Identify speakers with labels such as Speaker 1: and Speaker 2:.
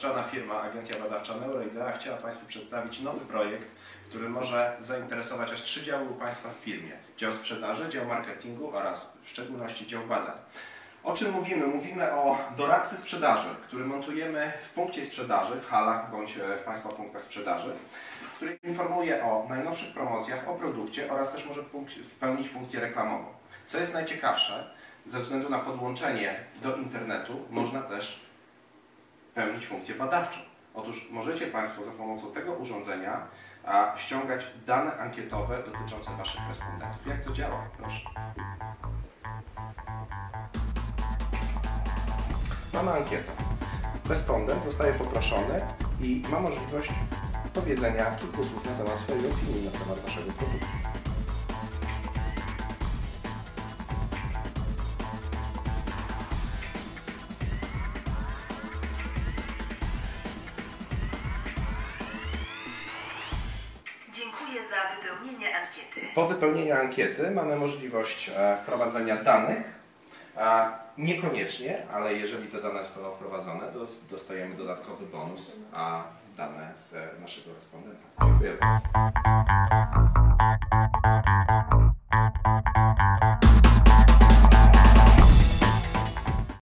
Speaker 1: Szanowna firma, agencja badawcza Neuroidea chciała Państwu przedstawić nowy projekt, który może zainteresować aż trzy działy u Państwa w firmie. Dział sprzedaży, dział marketingu oraz w szczególności dział badań. O czym mówimy? Mówimy o doradcy sprzedaży, który montujemy w punkcie sprzedaży, w halach bądź w Państwa punktach sprzedaży, który informuje o najnowszych promocjach, o produkcie oraz też może pełnić funkcję reklamową. Co jest najciekawsze, ze względu na podłączenie do internetu można też pełnić funkcję badawczą. Otóż możecie Państwo za pomocą tego urządzenia ściągać dane ankietowe dotyczące Waszych respondentów. Jak to działa? Proszę. Mamy ankietę. Respondent zostaje poproszony i ma możliwość powiedzenia kilku słów na temat swojej opinii na temat Waszego produktu.
Speaker 2: Wypełnienie ankiety.
Speaker 1: Po wypełnieniu ankiety mamy możliwość e, wprowadzenia danych. Niekoniecznie, ale jeżeli te dane zostaną wprowadzone, to dostajemy dodatkowy bonus, a dane e, naszego respondenta. Dziękuję bardzo.